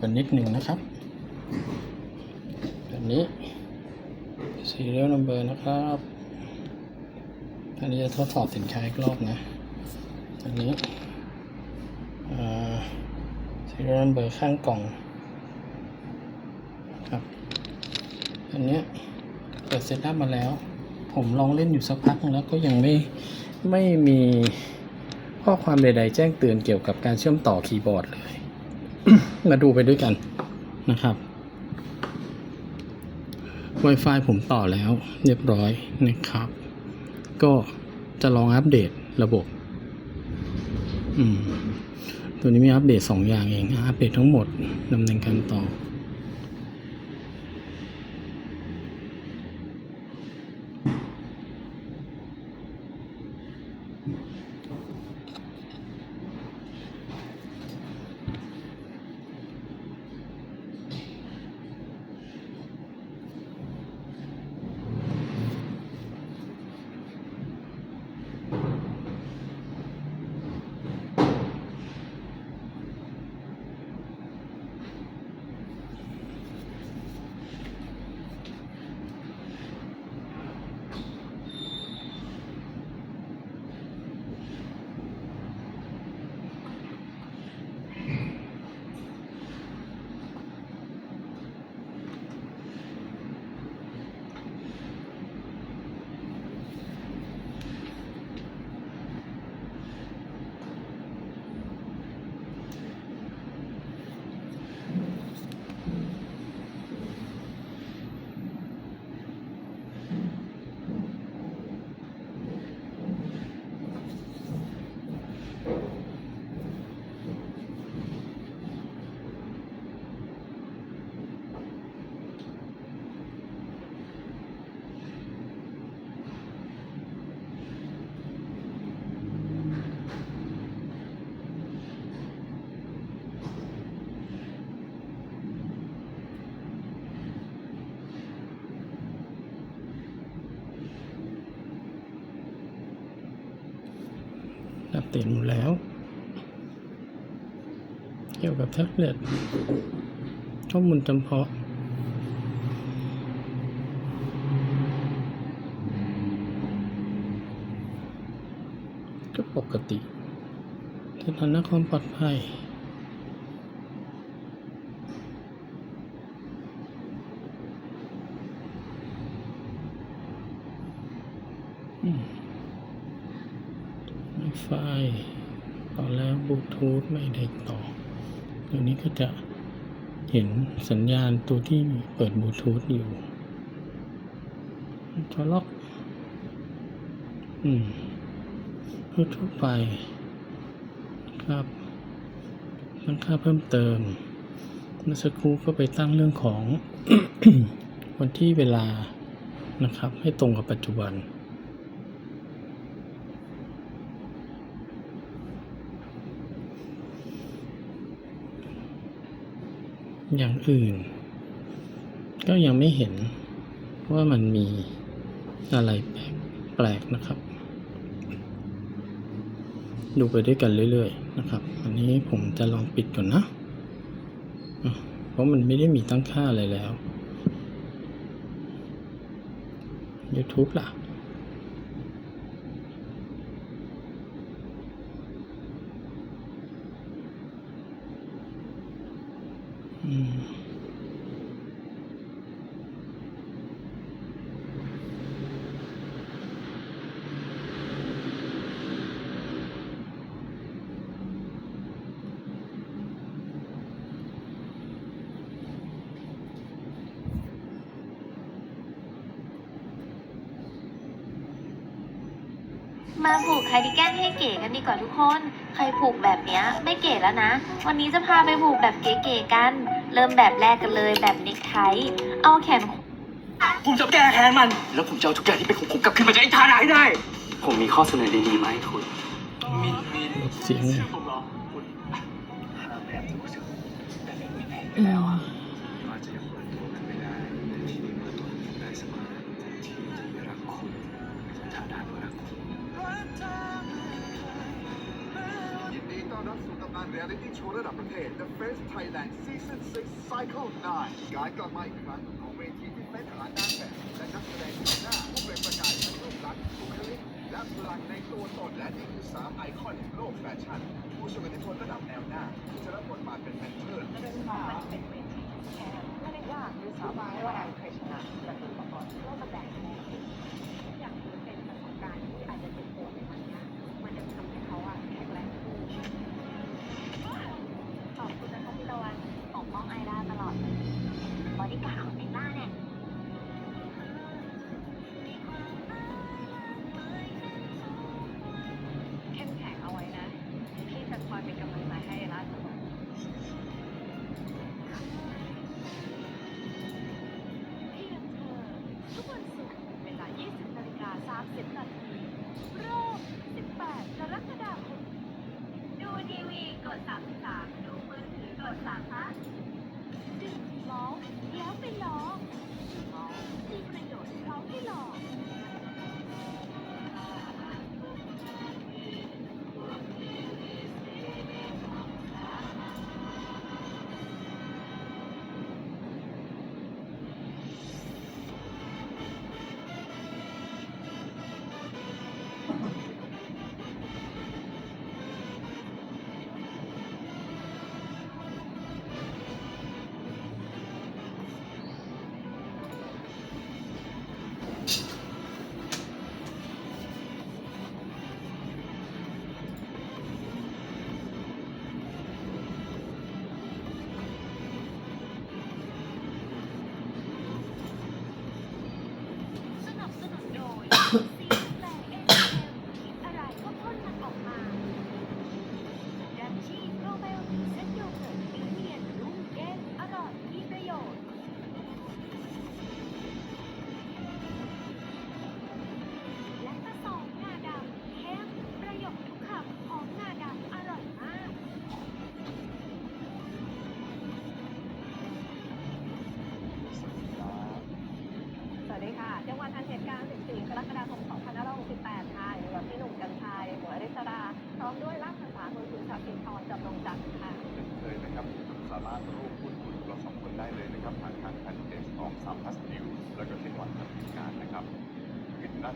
กันนิดหนึ่งนะครับแบบนี้ serial number นะครับอันนี้จะทดสอบสินค้าอีกรอบนะอันนี้ serial number ข้างกล่องครับอันนี้เปิดเซตอัพมาแล้ว ผมลองเล่นอยู่สักพักแล้วก็ยังไม่ไม่มีข้อความใดๆแจ้งเตือนเกี่ยวกับการเชื่อมต่อคีย์บอร์ดเลย มาดูไปด้วยกันนะครับ Wi-Fi ผมต่อแล้วเรียบร้อยนะครับ ก็จะลองอัปเดตระบบอืมตัวนี้มีอัปเดตสองอย่างเอง อัปเดตทั้งหมดดำเนินการต่อ เดตหมดแล้ว เกี่ยวกับแท็บเล็ตข้อมูลจำเพาะก็ปกติสถานะความปลอดภัย ไฟ ต่อแล้วบลูทูธไม่ได้ต่อตัวนี้ก็จะเห็นสัญญาณตัวที่เปิดบลูทูธอยู่จอล็อก อืมทั่วไป ครับตั้งค่าเพิ่มเติม เมื่อสักครู่ก็ไปตั้งเรื่องของวันที่เวลานะครับ ให้ตรงกับปัจจุบัน อย่างอื่น ก็ยังไม่เห็นว่ามันมีอะไรแปลกแปลกนะครับ ดูไปด้วยกันเรื่อยๆนะครับ อันนี้ผมจะลองปิดก่อนนะอะเพราะมันไม่ได้มีตั้งค่าอะไรแล้ว YouTube ล่ะ อื มาผูกคาร์ดิแกนให้เก๋กันดีกว่าทุกคน ใครผูกแบบเนี้ยไม่เก๋แล้วนะ วันนี้จะพาไปผูกแบบเก๋ๆกัน เริ่มแบบแรกกันเลยแบบเน็กไทเอาแขนผมจะแก้แค้นมัน แล้วผมจะเอาทุกอย่างที่เป็นของผมกลับคืนมาจากไอ้ทานาให้ได้ ผมมีข้อเสนอดีๆมาให้คุณมีมีลดเสียงหน่อยผมเหรอคุณห้ามแอบ Cycle 9การกลับมาอีกครั้งของเวทีที่เป็นฐานด้านแบบและนักแสดงหน้าผู้เป็นประกายทั้งรูปลักษณ์บุคลิกและพลังในตัวตนและนี่คือสามไอคอนแห่งโลกแฟชั่น ผู้ทรงอิทธิพลระดับแนวหน้าที่จะรับบทบาทเป็นแมนเทอร์เรื่องราวมันเป็นเวทีแท้ไม่ได้ยากหรือสาบานว่าใครชนะ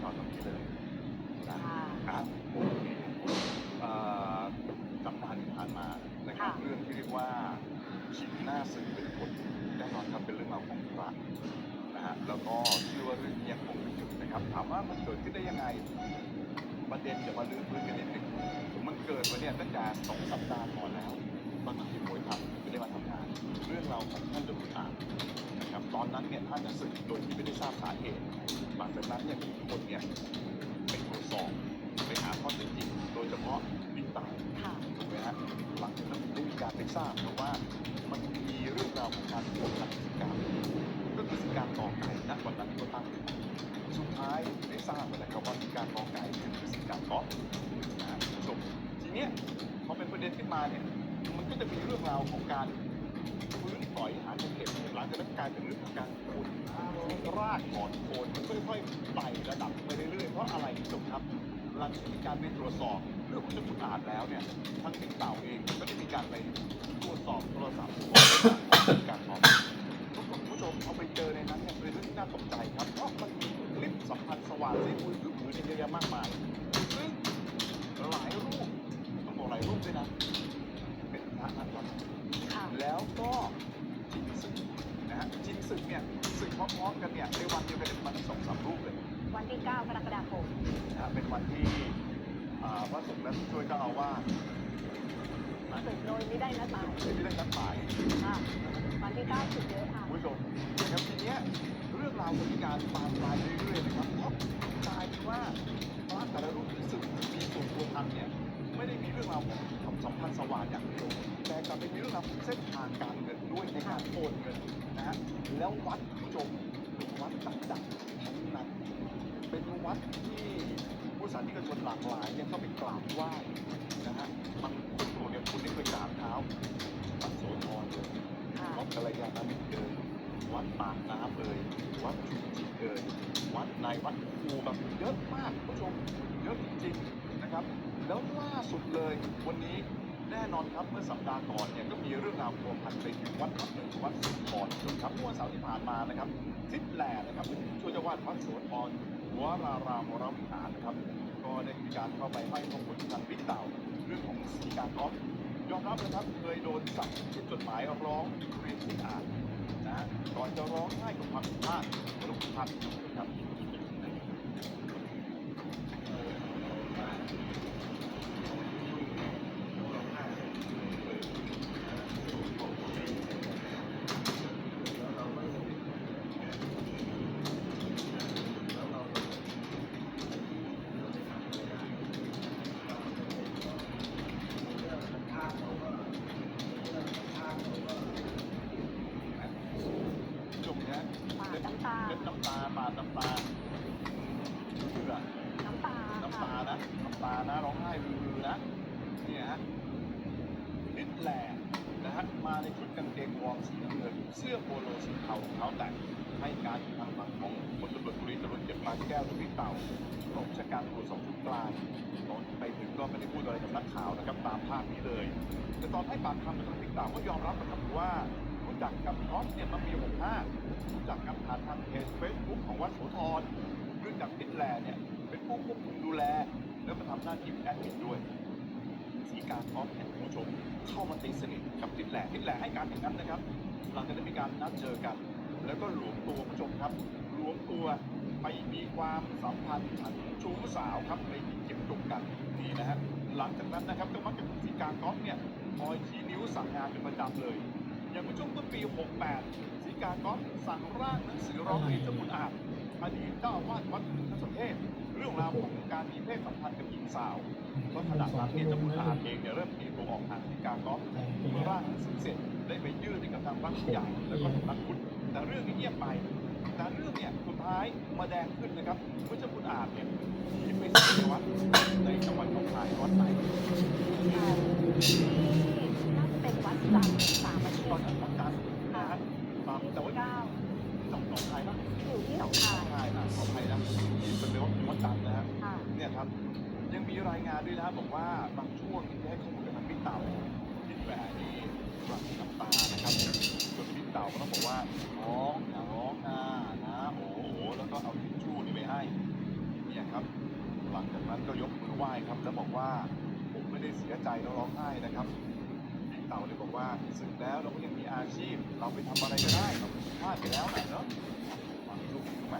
ขึ้นอยู่หน้าจอตรงนี้เลยนะครับโอเคเอ่อสัปดาห์ที่ผ่านมานะครับค่ะเรื่องที่เรียกว่าชิงหน้าสื่อเป็นคนแน่นอนครับเป็นเรื่องราวของพระนะฮะแล้วก็เชื่อว่าเรื่องนี้ยังคงไม่หยุดนะครับถามว่ามันเกิดขึ้นได้ยังไงประเด็นจะมาลื้อฟื้นกันนิดนึงมันเกิดมาเนี่ยตั้งแต่สองสัปดาห์ก่อนแล้ว ตอนที่ป่วยทำไม่ได้มาทำงาน เรื่องราวของท่านจ้าคุณอาจนะครับตอนนั้นเนี่ยท่านจะสึกโดยที่ไม่ได้ทราบสาเหตุหลังจากนั้นเนี่ยทุกคนเนี่ยไปตรวจสอบไปหาข้อเท็จจริงโดยเฉพาะบิ๊กต่างค่ะถูกไหมฮะหลังจากนั้นได้มีการไปทราบนะว่ามันมีเรื่องราวของการโกงกันสิการก็คือสิการต่อไก่ณวันนั้นที่เขาตั้งสุดท้ายได้ทราบนะครับว่าสิการต่อไก่คือสิการก๊อฟนะฮะจบทีเนี้ยพอเป็นประเด็นขึ้นมาเนี่ย ก็จะมีเรื่องราวของการฟื้นปล่อยหาเห็ดหลังจากนั้นกลายเป็นเรื่องของการขุดรากถอนโคนมันค่อยๆไต่ระดับไปเรื่อยๆเพราะอะไรที่จบครับหลังจากมีการไปตรวจสอบเรื่องของเจ้าขุนอาจแล้วเนี่ยทั้งติ๊กเต่าเองก็ได้มีการไปตรวจสอบโทรศัพท์ของการขอทุกคนผู้ชมเอาไปเจอในนั้นเนี่ยเป็นเรื่องที่น่าตกใจครับเพราะมันมีคลิปสัมพันธ์สว่างในมือถือมือเนี่ยเยอะแยะมากมายซึ่งหลายรูปต้องบอกหลายรูปด้วยนะเป็นพระนักวัด ค่ะ แล้วก็ชิงศึกนะฮะชิงศึกเนี่ยศึกพร้อมๆกันเนี่ยในวันเดียวกันเนี่ยมันสองสามรูปเลยวันที่ 9 กรกฎาคมนะฮะเป็นวันที่อ่าพระสงฆ์และผู้ช่วยเจ้าอาวาสนะสึกโดยไม่ได้นัดหมายไม่ได้นัดหมาย ค่ะวันที่ 9สึกเยอะค่ะ คุณผู้ชมนะครับทีเนี้ยเรื่องราวจะมีการบานปลายเรื่อยๆนะครับเพราะกลายเป็นว่าพระแต่ละรูปที่ศึกมีส่วนตัวทำเนี่ยไม่ได้มีเรื่องราวของความ สัมพันธ์สว่างอย่างเดียวแต่กลับเป็นเรื่องราวของเส้นทางการเงินด้วยในการโอนเงินนะฮะแล้ววัดคุณผู้ชมเป็นวัดดังๆทั้งนั้นเป็นวัดที่ผู้สาธนิกชนหลากหลายเนี่ยเข้าไปกราบไหว้นะฮะบางคนตัวเนี่ยคุณได้เคยกราบเท้าวัดโสธรเลยค่ะวัดกัลยาณมิตรเอ่ยวัดปากน้ำเอ่ยวัดจุจิเอ่ยวัดในวัดคูแบบเยอะมากคุณผู้ชมเยอะจริงๆนะครับ แล้วล่าสุดเลยวันนี้แน่นอนครับเมื่อสัปดาห์ก่อนเนี่ยก็มีเรื่องราวพัวพันไปถึงวัดพระหนึ่งวัดสุนทรครับเมื่อวันเสาร์ที่ผ่านมานะครับทิศแหล่นะครับช่วยเจ้าวาดวัดโสธรวรารามวรวิหารนะครับ ก็ได้มีการเข้าไปให้ข้อมูลทางบิ๊กเต่าเรื่องของสีการกอล์ฟยอมรับนะครับเคยโดนสั่งเขียนจดหมายร้องเรียนที่อ่านนะก่อนจะร้องไห้กับความผิดพลาดของลูกพันครับ จุกนะ ปาดน้ำตา เล็ดน้ำตาปาดน้ำตาเพื่อ น้ำตา น้ำ ค่ะ ตานะน้ำตานะร้องไห้ฮือๆนะเนี่ยฮะนิดแหล่นะฮะมาในชุดกางเกงวอร์มสีน้ำเงินเสื้อ โปโลสีเทาเท้าแตะให้การทางฝั่งของพลตำรวจตรีจรุนเจ็บปานแก้วทุกเต่ากรมชาการตรวจสอบทุกกลางตอนไปถึงก็ไม่ได้พูดอะไรกับนักข่าวนะครับตามภาพนี้เลย แต่ตอนให้ปากคำกับทางบิ๊กเต่าก็ยอมรับนะครับว่ารู้จักกับท็อปเนี่ยมาปี65รู้จักกันผ่านทางเพจเฟซบุ๊กของวัดโสธรเรื่องจากพิษแลเนี่ยเป็นผู้ควบคุมดูแล แล้วก็ทำหน้าที่แอดมินด้วยสีการท็อปเนี่ยผู้ชมเข้ามาตีสนิทกับพิษแลพิษแลให้การอย่างนั้นนะครับ หลังจากได้มีการนัดเจอกัน แล้วก็หลวมตัวคุณผู้ชมครับหลวมตัวไปมีความสัมพันธ์ฉันชู้สาวครับไปเก็บจบกันนี่นะฮะหลังจากนั้นนะครับก็มักจะถูกสีการท็อปเนี่ยคอยชี้นิ้วสั่งงานเป็นประจำเลยอย่างเมื่อช่วงต้นปี 68 สีกาก๊อฟสั่งร่างหนังสือร้องเรียนเจ้าคุณอาจอดีตเจ้าอาวาสวัดพระสมเทพเรื่องราวของการมีเพศสัมพันธ์กับหญิงสาวก็ขณะนั้นเนี่ยเจ้าคุณอาจเองเนี่ยเริ่มตีตัวออกห่างสีกาก๊อฟเมื่อร่างหนังสือเสร็จ ได้ไปยื่นให้กับทางพระผู้ใหญ่แล้วก็สำนักพุทธแต่เรื่องเงียบไปแต่เรื่องเนี่ยสุดท้ายมาแดงขึ้นนะครับพระเจ้าคุณอาจเนี่ยที่เปที่วัดในจังหวัดหนองคายวัดไหน ได้เสียใจแล้วร้องไห้นะครับบิ๊กเต่าเลยบอกว่าสึกแล้วเราก็ยังมีอาชีพ เราไปทำอะไรก็ได้เราพลาดไปแล้วนะเนาะฟังลูกถูกไหม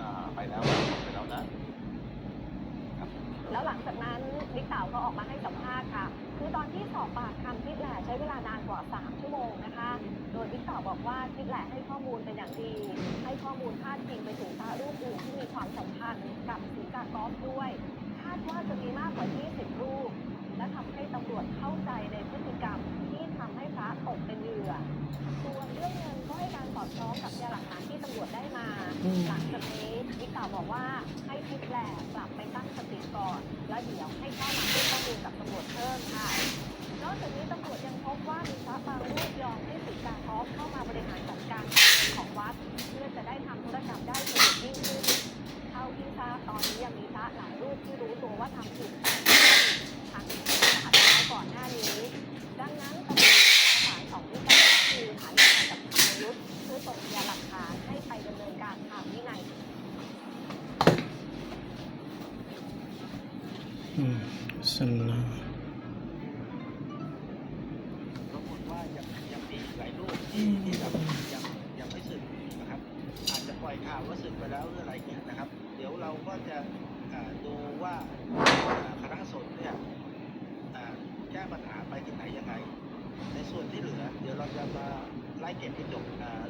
อ่าไปแล้วไปแล้วนะแล้วหลังจากนั้นบิ๊กเต๋าก็ออกมาให้สัมภาษณ์ค่ะ คือตอนที่สอบปากคำทิศแหล่ใช้เวลานานกว่า 3 ชั่วโมงนะคะ โดยบิ๊กเต๋าบอกว่าทิศแหล่ให้ข้อมูลเป็นอย่างดี ให้ข้อมูลพาดพิงไปถึงพระรูปอื่นที่มีความสัมพันธ์กับศรีกากอฟด้วย คาดว่าจะ หลังจากนี้บิ๊กเต่าบอกว่าให้ทิศแหลกกลับไปตั้งสติก่อน แล้วเดี๋ยวให้เข้ามาให้ข้อมูลกับตำรวจเพิ่มค่ะนอกจากนี้ตำรวจยังพบว่ามีพระบางรูปยอมให้สีกาทอฟเข้ามาบริหารจัดการเงินของวัด เพื่อจะได้ทำธุรกรรมได้สะดวกยิ่งขึ้นเท่าที่ทราบตอนนี้ยังมีพระหลายรูปที่รู้ตัวว่าทำผิดทางที่ขัดไว้ก่อนหน้านี้ ดังนั้นตำรวจฐานของวิจัยก็คือฐานการกับธรรมยุทธ์เพื่อส่งพยานหลักฐานให้ไปดำเนินการทางวินัย อืมสนา ปรากฏว่ายังยังมีหลายรูปที่ที่แบบยังยังไม่สึกนะครับ อาจจะปล่อยข่าวว่าสึกไปแล้วหรืออะไรเงี้ยนะครับ เดี๋ยวเราก็จะอ่าดูว่าอ่าคณะสงฆ์เนี่ยอ่าแก้ปัญหาไปถึงไหนยังไง ในส่วนที่ เราจะมาไล่เก็บให้จบ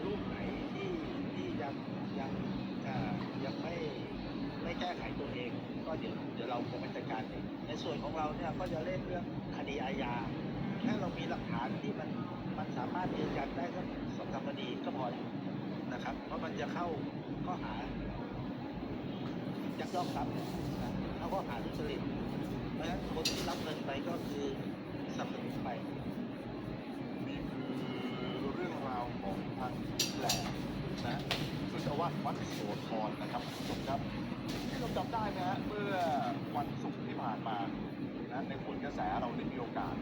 รูปไหนที่ที่ยังยังยังไม่ไม่แก้ไขตัวเอง ก็เดี๋ยวเดี๋ยวเราคงไปจัดการเองในส่วนของเราเนี่ยก็จะเล่นเรื่องคดีอาญาแค่เรามีหลักฐานที่มันมันสามารถยืนยันได้สักสองสามคดีก็พอนะครับ เพราะมันจะเข้าข้อหายักยอกทรัพย์เข้าข้อหาทุจริตเพราะฉะนั้นคนที่รับเงินไปก็คือสนับสนุนไป นี่คือเรื่องราวของทางแหล่นะซึ่งเจ้าอาวาดวัดโสธรนะครับคุณผู้ชมครับที่เราจำได้ไหมฮะเมื่อวันศุกร์ที่ผ่านมานะในควระแสเราได้มีโอกษ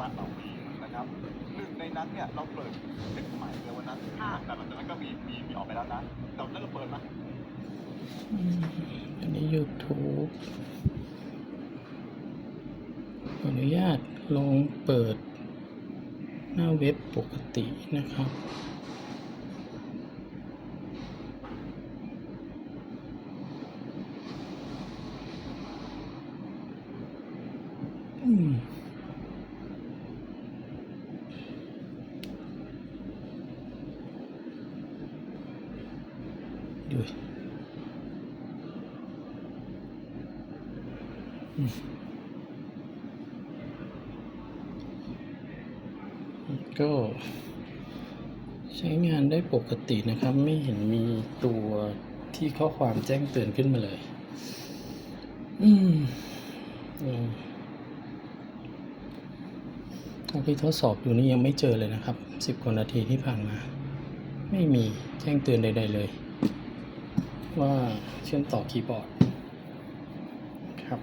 ระเหล่านี้นะครับหนึ่งในนั้นเนี่ยเราเปิดเด็กใหม่ในวันนั้นแต่หลังจากนั้นก็มีมีมีออกไปแล้วนะแต่ันนั้นเราเปิดไหมอันนี้ YouTube ขออนุญาตลองเปิด หน้าเว็บปกตินะครับ อืม ดูอืม ก็ใช้งานได้ปกตินะครับ ไม่เห็นมีตัวที่ข้อความแจ้งเตือนขึ้นมาเลย อืมอืมตอนที่ทดสอบอยู่นี่ยังไม่เจอเลยนะครับสิบกว่านาทีที่ผ่านมา ไม่มีแจ้งเตือนใด ๆ เลย ว่าเชื่อมต่อคีย์บอร์ดครับ